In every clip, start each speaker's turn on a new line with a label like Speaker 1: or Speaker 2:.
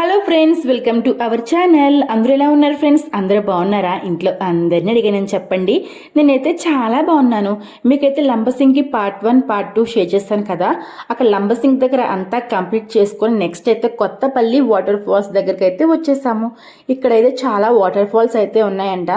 Speaker 1: Hello friends welcome to our channel అందరూ ఎలా ఉన్నారు ఫ్రెండ్స్ అందరూ బాగున్నారా? ఇంట్లో అందరిని అడిగానని చెప్పండి. నేనైతే చాలా బాగున్నాను. మీకైతే లంబసింగ్కి part one part two share చేస్తాను కదా? అక్కడ లంబసింగ్ దగ్గర అంతా కంప్లీట్ చేసుకొని నెక్స్ట్ అయితే కొత్తపల్లి వాటర్ ఫాల్స్ దగ్గరికి అయితే వచ్చేసాము. ఇక్కడైతే చాలా వాటర్ ఫాల్స్ అయితే ఉన్నాయంట.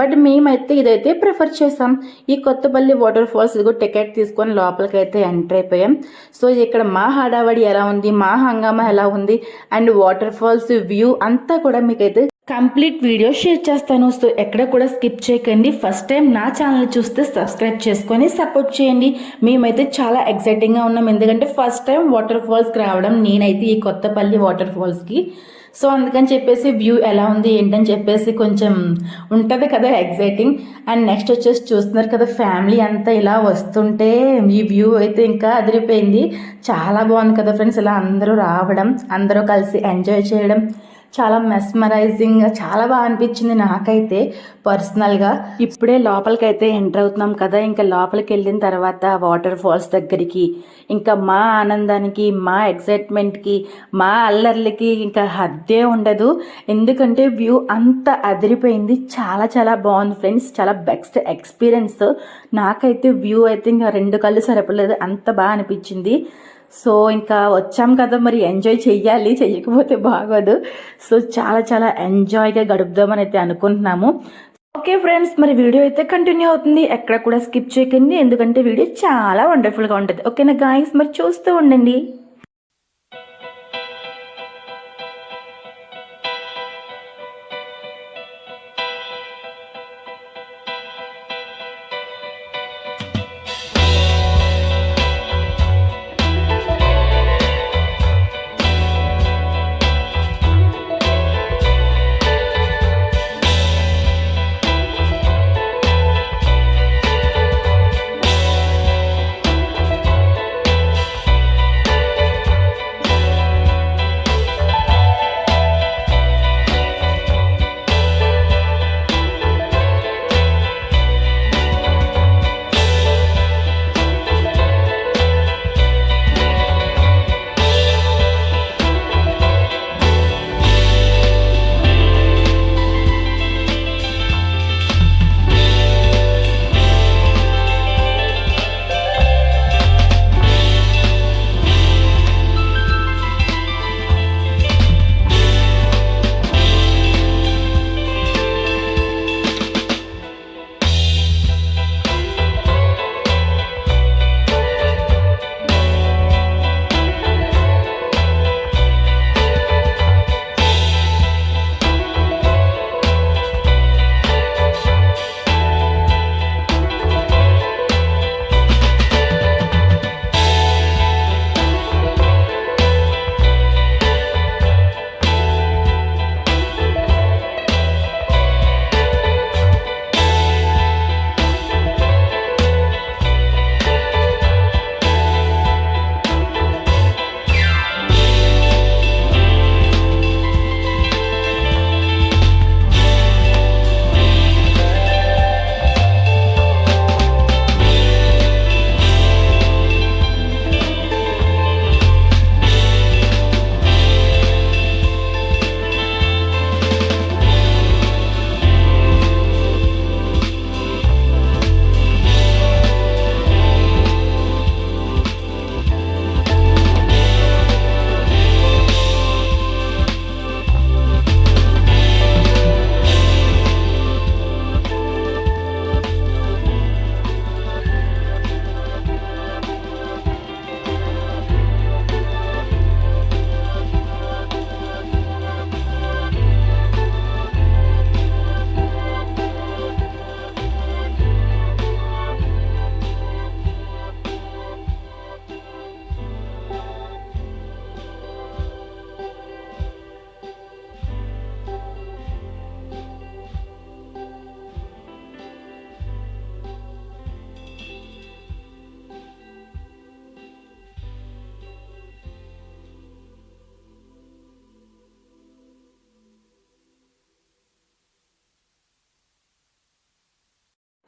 Speaker 1: బట్ మేమైతే ఇదైతే ప్రిఫర్ చేసాం. ఈ కొత్తపల్లి వాటర్ ఫాల్స్ ఇదిగో టికెట్ తీసుకొని లోపలికి అయితే ఎంటర్ అయిపోయాం. సో ఇక్కడ మా హడావడి ఎలా ఉంది? మా హంగామా ఎలా ఉంది? అండ్ వాటర్ ఫాల్స్ వ్యూ అంతా కూడా మీకైతే కంప్లీట్ వీడియో షేర్ చేస్తాను. సో ఎక్కడ కూడా స్కిప్ చేయకండి. ఫస్ట్ టైం నా ఛానల్ చూస్తే సబ్స్క్రైబ్ చేసుకొని సపోర్ట్ చేయండి. మేమైతే చాలా ఎక్సైటింగ్గా ఉన్నాం. ఎందుకంటే ఫస్ట్ టైం వాటర్ ఫాల్స్కి రావడం నేనైతే ఈ కొత్తపల్లి వాటర్ ఫాల్స్కి సో అందుకని చెప్పేసి వ్యూ ఎలా ఉంది ఏంటని చెప్పేసి కొంచెం ఉంటుంది కదా ఎగ్జైటింగ్ అండ్ నెక్స్ట్ వచ్చేసి చూస్తున్నారు కదా ఫ్యామిలీ అంతా ఇలా వస్తుంటే ఈ వ్యూ అయితే ఇంకా అదిరిపోయింది. చాలా బాగుంది కదా ఫ్రెండ్స్ ఇలా అందరూ రావడం అందరూ కలిసి ఎంజాయ్ చేయడం. చాలా మెస్మరైజింగ్ చాలా బాగా అనిపించింది నాకైతే పర్సనల్గా ఇప్పుడే లోపలికి అయితే ఎంటర్ అవుతున్నాం కదా ఇంకా లోపలికి వెళ్ళిన తర్వాత వాటర్ ఫాల్స్ దగ్గరికి ఇంకా మా ఆనందానికి మా ఎక్సైట్మెంట్కి మా అల్లర్లకి ఇంకా హద్దే ఉండదు. ఎందుకంటే వ్యూ అంత అదిరిపోయింది చాలా చాలా బాగుంది ఫ్రెండ్స్ చాలా బెస్ట్ ఎక్స్పీరియన్స్ నాకైతే వ్యూ అయితే ఇంకా రెండు కళ్ళు సరిపడలేదు అంత బాగా అనిపించింది. సో ఇంకా వచ్చాం కదా మరి ఎంజాయ్ చెయ్యాలి చెయ్యకపోతే బాగోదు. సో చాలా చాలా ఎంజాయ్గా గడుపుదామని అయితే అనుకుంటున్నాము. ఓకే ఫ్రెండ్స్ మరి వీడియో అయితే కంటిన్యూ అవుతుంది. ఎక్కడ కూడా స్కిప్ చేయకండి ఎందుకంటే వీడియో చాలా వండర్ఫుల్గా ఉంటుంది. ఓకేనా గాయస్ మరి చూస్తూ ఉండండి.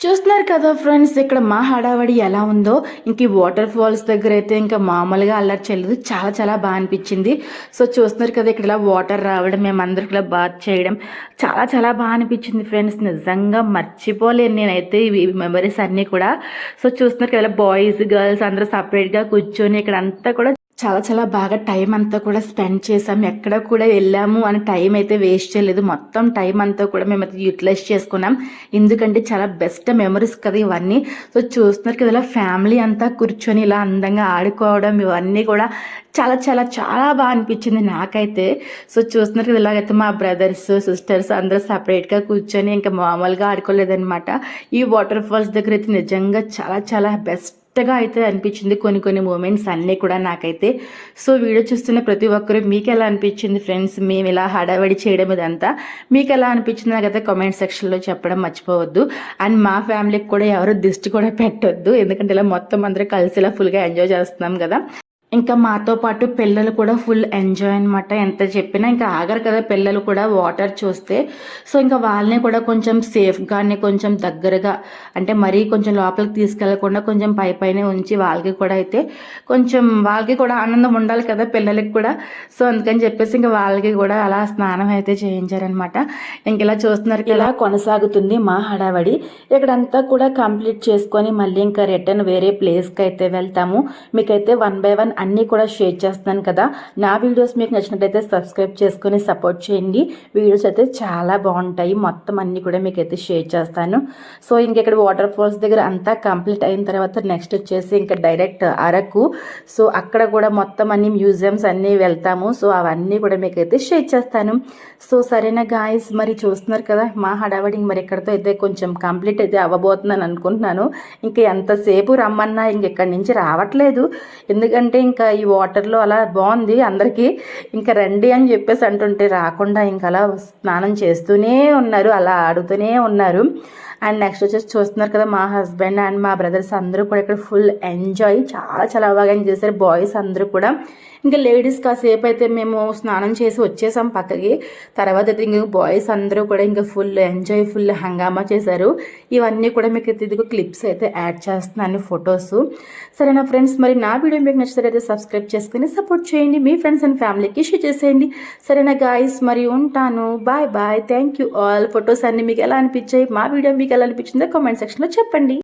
Speaker 1: చూస్తున్నారు కదా ఫ్రెండ్స్ ఇక్కడ మా హడావడి ఎలా ఉందో. ఇంక ఈ వాటర్ ఫాల్స్ దగ్గర అయితే ఇంకా మామూలుగా అల్లరి చెల్లదు చాలా చాలా బాగా అనిపించింది. సో చూస్తున్నారు కదా ఇక్కడ ఇలా వాటర్ రావడం మేమందరికి ఇలా బాత్ చేయడం. చాలా చాలా బాగా అనిపించింది ఫ్రెండ్స్. నిజంగా మర్చిపోలేను నేనైతే ఈ మెమరీస్ అన్నీ కూడా. సో చూస్తున్నారు కదా బాయ్స్ గర్ల్స్ అందరూ సపరేట్గా కూర్చొని ఇక్కడ అంతా కూడా చాలా చాలా బాగా టైం అంతా కూడా స్పెండ్ చేసాం ఎక్కడ కూడా వెళ్ళాము అని టైం అయితే వేస్ట్ చేయలేదు. మొత్తం టైం అంతా కూడా మేమైతే యూటిలైజ్ చేసుకున్నాం. ఎందుకంటే చాలా బెస్ట్ మెమరీస్ కదా ఇవన్నీ. సో చూస్తున్నారు కదా ఇలా ఫ్యామిలీ అంతా కూర్చొని ఇలా అందంగా ఆడుకోవడం ఇవన్నీ కూడా చాలా చాలా చాలా బాగా అనిపించింది నాకైతే. సో చూస్తున్నారు కదా ఇలాగైతే మా బ్రదర్స్ సిస్టర్స్ అందరూ సపరేట్గా కూర్చొని ఇంకా మామూలుగా ఆడుకోలేదన్నమాట. ఈ వాటర్ ఫాల్స్ దగ్గర అయితే నిజంగా చాలా చాలా బెస్ట్ కొత్తగా అయితే అనిపించింది కొన్ని కొన్ని మూమెంట్స్ అన్నీ కూడా నాకైతే. సో వీడియో చూస్తున్న ప్రతి ఒక్కరు మీకు ఎలా అనిపించింది ఫ్రెండ్స్ మేము ఇలా హడావడి చేయడం ఇదంతా. మీకు ఎలా అనిపించింది నాకైతే కామెంట్ సెక్షన్లో చెప్పడం మర్చిపోవద్దు. అండ్ మా ఫ్యామిలీకి కూడా ఎవరు దిష్టి కూడా పెట్టొద్దు. ఎందుకంటే ఇలా మొత్తం అందరూ కలిసి ఇలా ఫుల్గా ఎంజాయ్ చేస్తున్నాం కదా. ఇంకా మాతో పాటు పిల్లలు కూడా ఫుల్ ఎంజాయ్ అనమాట ఎంత చెప్పినా ఇంకా ఆగరు కదా పిల్లలు కూడా వాటర్ చూస్తే. సో ఇంకా వాళ్ళని కూడా కొంచెం సేఫ్గానే కొంచెం దగ్గరగా అంటే మరీ కొంచెం లోపలికి తీసుకెళ్ళకుండా కొంచెం పై పైన ఉంచి వాళ్ళకి కూడా అయితే కొంచెం వాళ్ళకి కూడా ఆనందం ఉండాలి కదా పిల్లలకి కూడా. సో అందుకని చెప్పేసి ఇంకా వాళ్ళకి కూడా అలా స్నానం అయితే చేయించారనమాట ఇంక ఇలా చూస్తున్నారు ఇలా కొనసాగుతుంది మా హడావడి. ఇక్కడంతా కూడా కంప్లీట్ చేసుకొని మళ్ళీ ఇంకా రిటర్న్ వేరే ప్లేస్కి అయితే వెళ్తాము. మీకైతే వన్ బై వన్ అన్నీ కూడా షేర్ చేస్తున్నాను కదా. నా వీడియోస్ మీకు నచ్చినట్టయితే సబ్స్క్రైబ్ చేసుకొని సపోర్ట్ చేయండి. వీడియోస్ అయితే చాలా బాగుంటాయి. మొత్తం అన్నీ కూడా మీకు అయితే షేర్ చేస్తాను. సో ఇంక ఇక్కడ వాటర్ ఫాల్స్ దగ్గర అంతా కంప్లీట్ అయిన తర్వాత నెక్స్ట్ వచ్చేసి ఇంకా డైరెక్ట్ అరకు. సో అక్కడ కూడా మొత్తం అన్ని మ్యూజియంస్ అన్నీ వెళ్తాము. సో అవన్నీ కూడా మీకు అయితే షేర్ చేస్తాను. సో సరేనా గాయస్? మరి చూస్తున్నారు కదా మా హడావడి మరి ఇక్కడతో అయితే కొంచెం కంప్లీట్ అయితే అవ్వబోతుందని అనుకుంటున్నాను. ఇంకా ఎంతసేపు రమ్మన్నా ఇంకెక్కడి నుంచి రావట్లేదు. ఎందుకంటే ఇంకా ఈ వాటర్లో అలా బాగుంది అందరికీ ఇంకా రండి అని చెప్పేసి అంటుంటే రాకుండా ఇంకా అలా స్నానం చేస్తూనే ఉన్నారు. అలా ఆడుతూనే ఉన్నారు. అండ్ నెక్స్ట్ వచ్చేసి చూస్తున్నారు కదా మా హస్బెండ్ అండ్ మా బ్రదర్స్ అందరూ కూడా ఇక్కడ ఫుల్ ఎంజాయ్ చాలా చాలా బాగా ఎంజాయ్ చేశారు. బాయ్స్ అందరూ కూడా. ఇంకా లేడీస్ కాసేపు అయితే మేము స్నానం చేసి వచ్చేసాం పక్కకి. తర్వాత అయితే ఇంకా బాయ్స్ అందరూ కూడా ఇంకా ఫుల్ ఎంజాయ్ ఫుల్ హంగామా చేశారు. ఇవన్నీ కూడా మీకు ఇదిగో క్లిప్స్ అయితే యాడ్ చేస్తున్నాను ఫొటోస్ సరే నా ఫ్రెండ్స్ మరి నా వీడియో మీకు నచ్చితే సబ్స్క్రైబ్ చేసుకుని సపోర్ట్ చేయండి. మీ ఫ్రెండ్స్ అండ్ ఫ్యామిలీకి షేర్ చేసేయండి. సరేనా గాయస్ మరి ఉంటాను. Bye bye thank you all photos అన్ని మీకు ఎలా అనిపించాయి? మా వీడియో మీకు ఎలా అనిపించిందో కామెంట్ సెక్షన్లో చెప్పండి.